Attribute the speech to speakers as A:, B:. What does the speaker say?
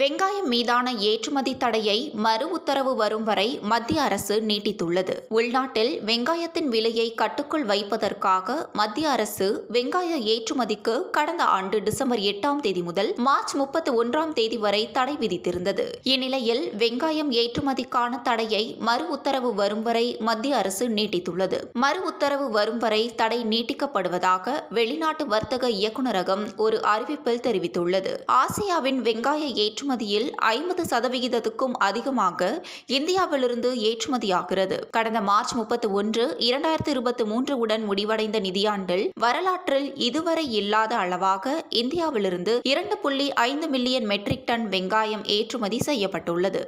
A: வெங்காயம் மீதான ஏற்றுமதி தடையை மறு உத்தரவு வரும் வரை மத்திய அரசு நீட்டித்துள்ளது. உள்நாட்டில் வெங்காயத்தின் விலையை கட்டுக்குள் வைப்பதற்காக மத்திய அரசு வெங்காய ஏற்றுமதிக்கு கடந்த ஆண்டு டிசம்பர் எட்டாம் தேதி முதல் மார்ச் முப்பத்தி ஒன்றாம் தேதி வரை தடை விதித்திருந்தது. இந்நிலையில் வெங்காயம் ஏற்றுமதிக்கான தடையை மறு உத்தரவு வரும் வரை மத்திய அரசு நீட்டித்துள்ளது. மறு உத்தரவு வரும் வரை தடை நீட்டிக்கப்படுவதாக வெளிநாட்டு வர்த்தக இயக்குநரகம் ஒரு அறிவிப்பில் தெரிவித்துள்ளது. ஆசியாவின் வெங்காய ஏற்று ஏற்றுமதியில் ஐம்பது சதவிகிதத்துக்கும் அதிகமாக இந்தியாவிலிருந்து ஏற்றுமதியாகிறது. கடந்த மார்ச் முப்பத்தி ஒன்று இரண்டாயிரத்தி இருபத்தி மூன்று உடன் முடிவடைந்த நிதியாண்டில் வரலாற்றில் இதுவரை இல்லாத அளவாக இந்தியாவிலிருந்து இரண்டு புள்ளி ஐந்து மில்லியன் மெட்ரிக் டன் வெங்காயம் ஏற்றுமதி செய்யப்பட்டுள்ளது.